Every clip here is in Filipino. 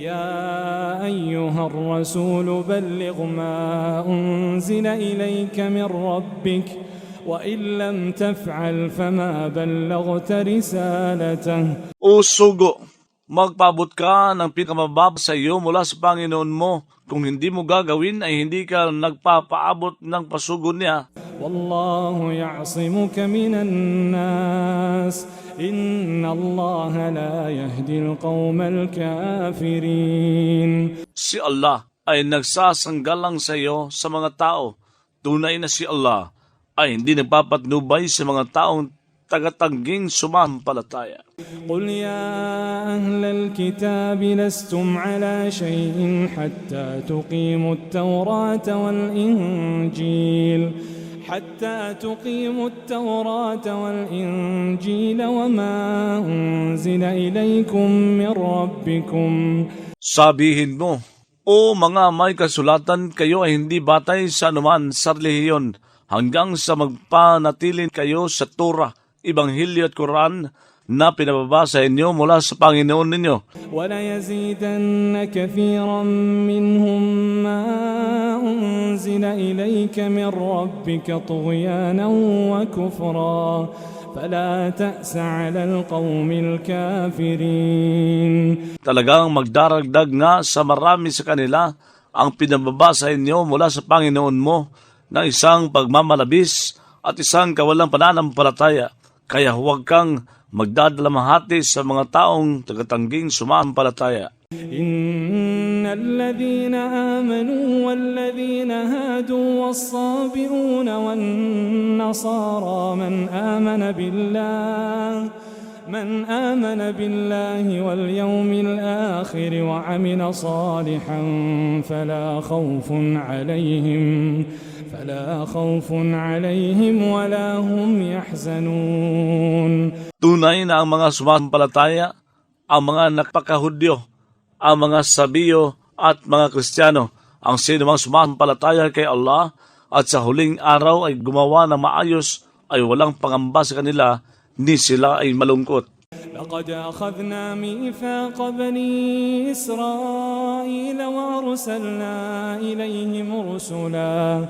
يا أيها الرسول بلغ ما أنزل إليك من ربك وإن لم تفعل فما بلغت رسالته O sugo, magpabot ka ng pinkamabab sa iyo mula sa Panginoon mo. Kung hindi mo gagawin ay hindi ka nagpapaabot ng pasugo niya. والله يعصمك من الناس إن الله لا يهدي القوم الكافرين Si Allah ay nagsasanggalang sa iyo sa mga tao. Tunay na si Allah ay hindi nagpapatnubay sa mga taong tagatangging sumampalataya. قل يا أهل الكتاب لستم على شيء حتى تقيموا التوراة والإنجيل حتى تقيموا التوراة والإنجيل وما أنزل إليكم من ربكم Sabihin mo, O mga may kasulatan, kayo ay hindi batay sa anuman sa relihiyon hanggang sa magpanatili kayo sa Torah, Ebanghelyo at Quran na pinababa sa inyo mula sa Panginoon ninyo. وليزيدن كثيرا منهم ما أنزل إليك من ربك طغيانا وكفرا فلا تأس على القوم الكافرين Talagang magdaragdag nga sa marami sa kanila ang pinababa sa inyo mula sa Panginoon mo ng isang pagmamalabis at isang kawalang pananampalataya. Kaya huwag kang magdadalamahati sa mga taong tagatangging sumampalataya. إن الذين آمنوا والذين هادوا والصابئون والنصارى من آمن بالله من آمن بالله واليوم الآخر وعمل صالحا فلا خوف عليهم فلا خوف عليهم ولا هم يحزنون. Tunay na ang mga sumampalataya, ang mga nakpakahudyo, ang mga sabiyo at mga kristyano, ang sinumang sumampalataya kay Allah at sa huling araw ay gumawa ng maayos ay walang pangamba sa kanila, ni sila ay malungkot. لقد أخذنا ميثاق بني إسرائيل وأرسلنا إليهم رسلا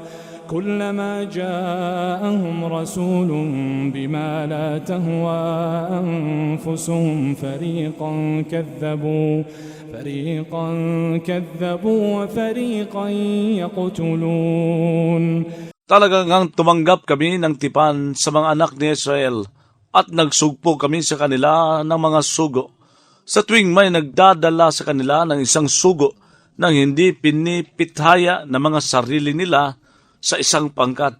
كلما جاءهم رسول بما لا تهوى أنفسهم فريقا كذبوا فريقا كذبوا وفريقا يقتلون Talagang ang tumanggap kami ng tipan sa mga anak ni Israel at nagsugpo kami sa kanila ng mga sugo. Sa tuwing may nagdadala sa kanila ng isang sugo nang hindi pinipithaya ng mga sarili nila sa isang pangkat,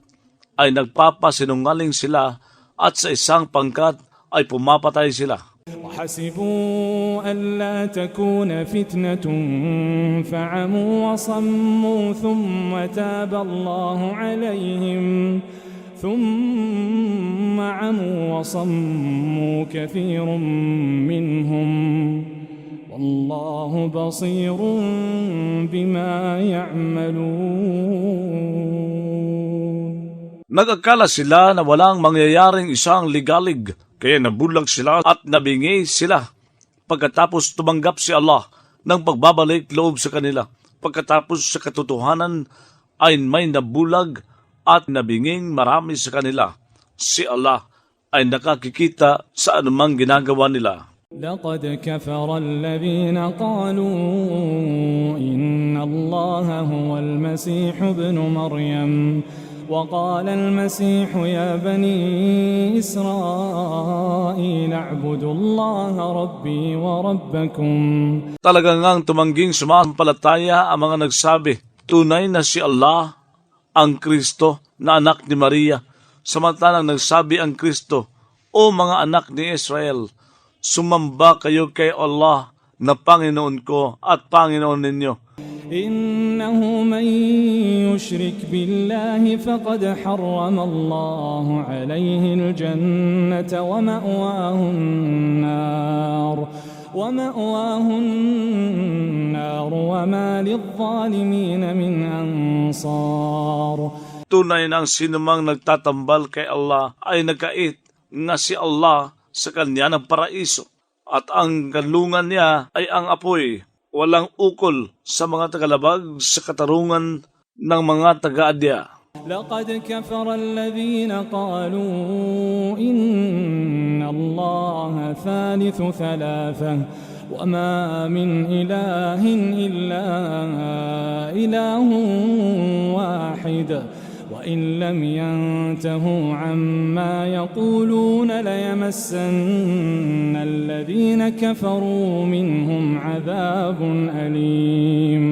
ay nagpapasinungaling sila at sa isang pangkat ay pumapatay sila. وحسبوا ألا تكون فتنة فعموا وصموا ثم تاب الله عليهم ثم عموا وصموا كثير منهم والله بصير بما يعملون Nagakala sila na walang mangyayaring isang ligalig, kaya nabulag sila at nabingi sila. Pagkatapos tumanggap si Allah ng pagbabalik loob sa kanila, pagkatapos sa katotohanan ay may nabulag at nabinging marami sa kanila. Si Allah ay nakakikita sa anumang ginagawa nila. لقد كفر الذين قالوا إن الله هو المسيح ابن مريم وقال المسيح يا بني إسرائيل اعبدوا الله ربي وربكم Talagang ngang tumangging sumampalataya ang mga nagsabi, tunay na si Allah ang Kristo na anak ni Maria. Samantalang nagsabi ang Kristo, O mga anak ni Israel, sumamba kayo kay Allah na Panginoon ko at Panginoon ninyo. إنه من يشرك بالله فقد حرم الله عليه الجنة ومأواه النار ومأواه النار وما للظالمين من أنصار Tunay na ang sinumang nagtatambal kay Allah ay nagkait nga si Allah sa kanya ng paraiso at ang galungan niya ay ang apoy walang ukol sa mga tagalabag sa katarungan ng mga taga-adya. لقد كفر الذين قالوا إن الله ثالث ثلاثة وما من إله إلا إله واحد وإن لم ينتهوا عما يقولون ليمسن الذين كفروا منهم عذاب أليم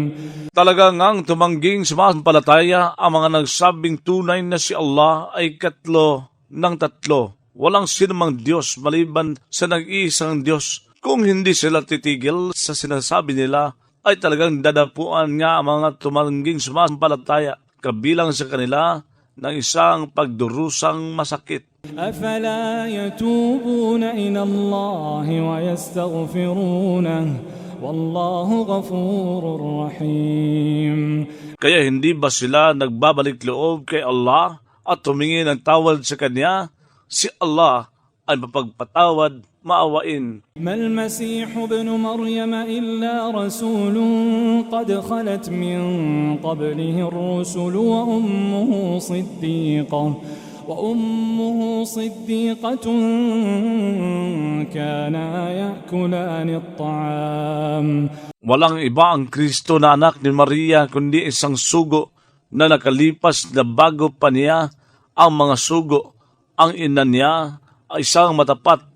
Talaga ngang tumangging sumasampalataya ang mga nagsabing tunay na si Allah ay katlo ng tatlo. Walang sinumang Diyos maliban sa nag-iisang Diyos. Kung hindi sila titigil sa sinasabi nila, ay talagang dadapuan nga ang mga tumangging sumasampalataya kabilang sa kanila ng isang pagdurusang masakit. أفلا يتوبون إلى الله ويستغفرونه والله غفور رحيم Kaya hindi ba sila nagbabalik loob kay Allah at tumingin ng tawad sa Kanya? Si Allah ay mapagpatawad, maawain. ما المسيح ابن مريم إلا رسول قد خلت من قبله الرسل وأمه صديقة وأمه صديقة كانا يأكلان الطعام Walang iba ang Kristo na anak ni Maria kundi isang sugo na nakalipas na bago pa niya ang mga sugo. Ang ina niya ay isang matapat.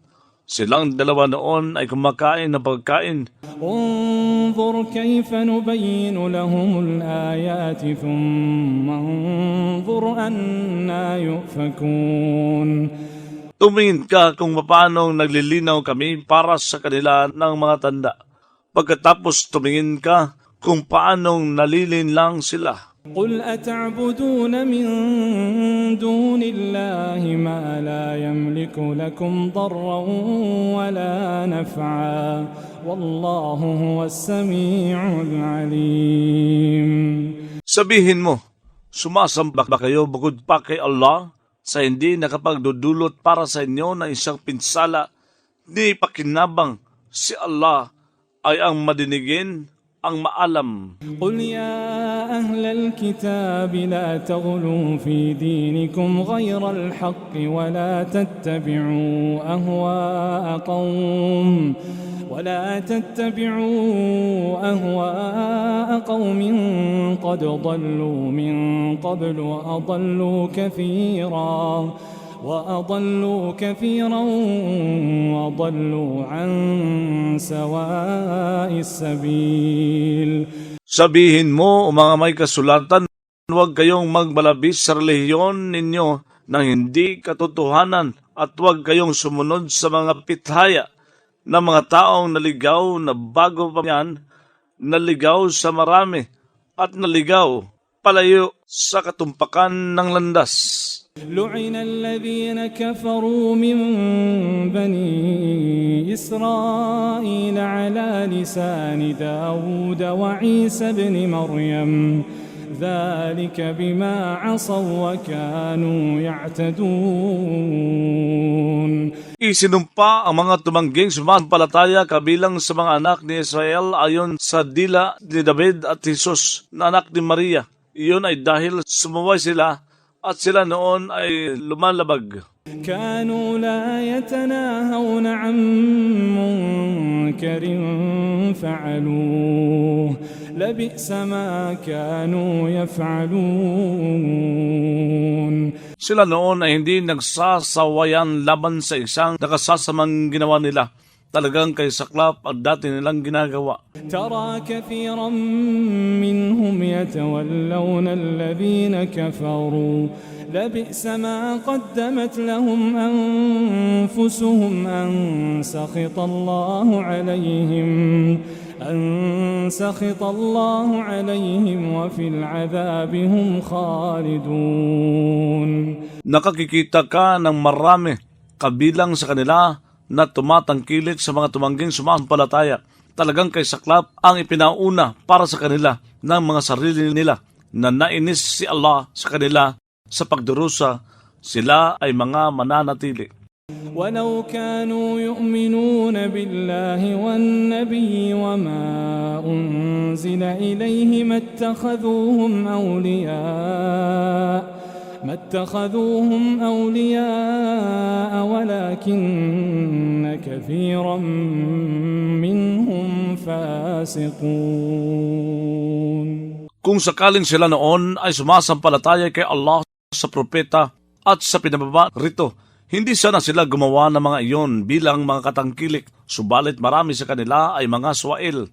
Silang dalawa noon ay kumakain ng pagkain. انظر كيف نبين لهم الآيات ثم انظر أنا يؤفكون Tumingin ka kung paano naglilinaw kami para sa kanila ng mga tanda. Pagkatapos tumingin ka kung paano nalilinlang sila. قل أتعبدون من دون الله ما لا يملك لكم ضرا ولا نفعا والله هو السميع العليم Sabihin mo, sumasamba ba kayo bukod pa kay Allah sa hindi nakapagdudulot para sa inyo ng isang pinsala ni pakinabang si Allah ay ang madinigin, ang maalam. قل يا أهل الكتاب لا تغلوا في دينكم غير الحق ولا تتبعوا أهواء قوم ولا تتبعوا أهواء قوم قد ضلوا من قبل وأضلوا كثيرا وأضلوا كثيرا وضلوا عن سواء السبيل Sabihin mo, o mga may kasulatan, huwag kayong magbalabis sa relihiyon ninyo ng hindi katotohanan at huwag kayong sumunod sa mga pithaya ng mga taong naligaw na bago pa yan, naligaw sa marami at naligaw palayo sa katumpakan ng landas. لعن الذين كفروا من بني إسرائيل على لسان داود وعيسى بن مريم ذلك بما عصوا وكانوا يعتدون Isinumpa ang mga tumangging sumampalataya kabilang sa mga anak ni Israel ayon sa dila ni David at Jesus na anak ni Maria. Iyon ay dahil sumuway sila at sila noon ay lumalabag. كانوا لا يتناهون عن منكر فعلوه لبئس ما كانوا يفعلون Sila noon ay hindi nagsasawayan laban sa isang nakasasamang ginawa nila. Talagang kay saklap ang dati nilang ginagawa. ترى كثيرا منهم يتولون الذين كفروا لبئس ما قدمت لهم أنفسهم أن سخط الله عليهم أن سخط الله عليهم وفي العذاب هم خالدون Nakakikita ka ng marami kabilang sa kanila na tumatangkilik sa mga tumangging sumampalataya. Talagang kay saklap ang ipinauna para sa kanila ng mga sarili nila na nainis si Allah sa kanila sa pagdurusa, sila ay mga mananatili. ولو كانوا يؤمنون بالله والنبي وما أنزل إليه ما اتخذوهم أولياء ما اتخذوهم أولياء ولكن كثيرا منهم فاسقون Kung sakaling sila noon ay sumasampalataya kay Allah sa propeta at sa pinababa rito, hindi sana sila gumawa ng mga iyon bilang mga katangkilik, subalit marami sa kanila ay mga swail.